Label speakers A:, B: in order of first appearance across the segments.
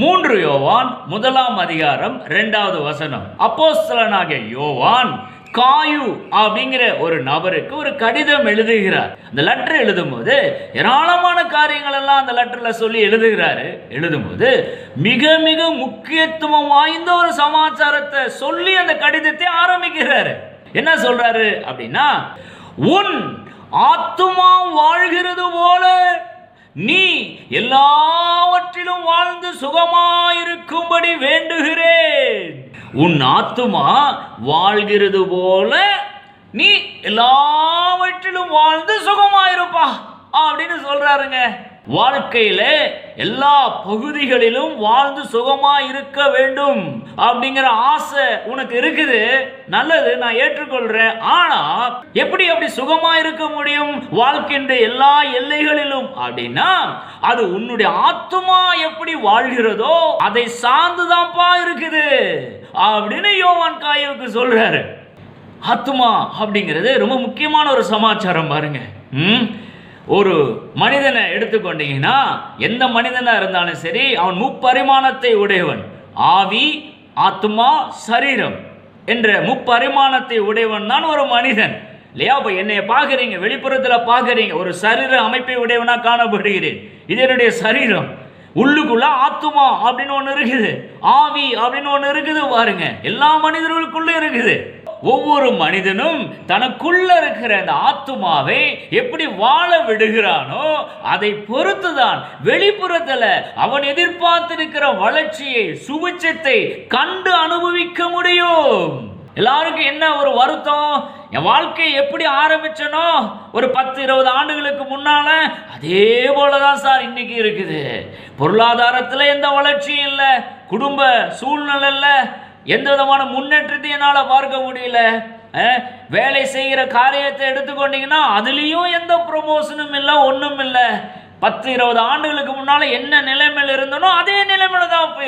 A: மூன்று யோவான் முதலாம் அதிகாரம் ரெண்டாவது வசனம் அப்போஸ்தலனாகிய யோவான் காயு அப்படிங்கிற ஒரு நபருக்கு ஒரு கடிதம் எழுதுகிறார் அந்த லெட்டர் எழுதும்போது ஏராளமான காரியங்கள் எல்லாம் அந்த லெட்டர்ல சொல்லி எழுதுகிறாரு எழுதும் போது மிக மிக முக்கியத்துவம் வாய்ந்த ஒரு சமாச்சாரத்தை சொல்லி அந்த கடிதத்தை ஆரம்பிக்கிறாரு என்ன சொல்றாரு அப்படின்னா உன் ஆத்துமா வாழ்கிறது போல நீ எல்லா நாளிலும் வாழ்ந்து சுகமாயிருக்கும்படி வேண்டுகிறேன் உன் ஆத்துமா வாழ்கிறது போல நீ எல்லாவற்றிலும் வாழ்ந்து சுகமாயிருப்பா அப்படின்னு சொல்றாருங்க வாழ்க்கையில எல்லா பகுதிகளிலும் வாழ்ந்து சுகமா இருக்க வேண்டும் அப்படிங்கிற ஆசை உனக்கு இருக்குது நல்லது நான் ஏற்றுக்கொள்றேன் ஆனா எப்படி அப்படி சுகமா இருக்க முடியும் வாழ்க்கின்ற எல்லா எல்லைகளிலும் அப்படின்னா அது உன்னுடைய ஆத்மா எப்படி வாழ்கிறதோ அதை சார்ந்துதான்ப்பா இருக்குது அப்படின்னு யோவான் காயவுக்கு சொல்றாரு ஆத்மா அப்படிங்கிறது ரொம்ப முக்கியமான ஒரு சமாச்சாரம் பாருங்க ஒரு மனிதனை எடுத்துக்கொண்டீங்கன்னா எந்த மனிதனாக இருந்தாலும் சரி அவன் முப்பரிமாணத்தை உடையவன் ஆவி ஆத்மா சரீரம் என்ற முப்பரிமாணத்தை உடையவன் தான் ஒரு மனிதன் இல்லையா இப்போ என்னை பார்க்குறீங்க வெளிப்புறத்தில் பார்க்குறீங்க ஒரு சரீர அமைப்பை உடையவனா காணப்படுகிறேன் இது என்னுடைய சரீரம் உள்ளுக்குள்ள ஆத்துமா அப்படின்னு ஒன்று இருக்குது ஆவி அப்படின்னு ஒன்று இருக்குது பாருங்க எல்லா மனிதர்களுக்குள்ள இருக்குது ஒவ்வொரு மனிதனும் தனக்குள்ள இருக்கிற அந்த ஆத்துமாவை எப்படி வாழ விடுகிறானோ அதை பொறுத்துதான் வெளிப்புறத்தில் அவன் எதிர்பார்த்திருக்கிற வளர்ச்சியை சுபிச்சத்தை கண்டு அனுபவிக்க முடியும் எல்லாருக்கும் என்ன ஒரு வருத்தம் என் வாழ்க்கை எப்படி ஆரம்பிச்சனோ ஒரு பத்து இருபது ஆண்டுகளுக்கு முன்னால் அதே போல தான் சார் இன்னைக்கு இருக்குது பொருளாதாரத்தில் எந்த வளர்ச்சியும் இல்லை குடும்ப சூழ்நிலையில் எந்த விதமான முன்னேற்றத்தை என்னால் பார்க்க முடியல வேலை செய்கிற காரியத்தை எடுத்துக்கொண்டீங்கன்னா அதுலேயும் எந்த ப்ரொமோஷனும் இல்லை ஒன்றும் இல்லை பத்து இருபது ஆண்டுகளுக்கு முன்னால் என்ன நிலைமையில் இருந்தனோ அதே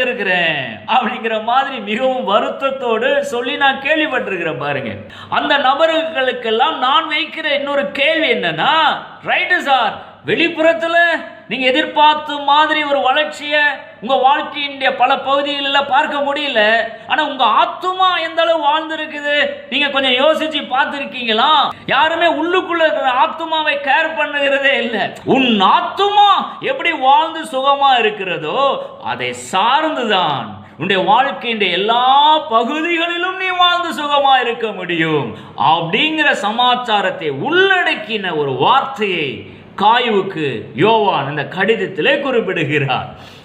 A: இருக்கிறேன் அப்படிங்கிற மாதிரி மிகவும் வருத்தத்தோடு சொல்லி நான் கேள்விப்பட்டிருக்கிறேன் பாருங்க அந்த நபர்களுக்கெல்லாம் நான் வைக்கிற இன்னொரு கேள்வி என்னன்னா ரைட்டு சார் வெளிப்புறத்தில் நீங்கள் எதிர்பார்த்த மாதிரி ஒரு வளர்ச்சியை உங்கள் வாழ்க்கையினுடைய பல பகுதிகளில் பார்க்க முடியல ஆனால் உங்கள் ஆத்துமா எந்த அளவு வாழ்ந்துருக்குது நீங்கள் கொஞ்சம் யோசித்து பார்த்துருக்கீங்களா யாருமே உள்ளுக்குள்ளே இருக்கிற ஆத்துமாவை கேர் பண்ணுகிறதே இல்லை உன் ஆத்துமா எப்படி வாழ்ந்து சுகமாக இருக்கிறதோ அதை சார்ந்துதான் உன்னுடைய வாழ்க்கையின் எல்லா பகுதிகளிலும் நீ வாழ்ந்து சுகமா இருக்க முடியும் அப்படிங்கிற சமாச்சாரத்தை உள்ளடக்கின ஒரு வார்த்தையை காயுவுக்கு யோவான் அந்த கடிதத்திலே குறிப்பிடுகிறார்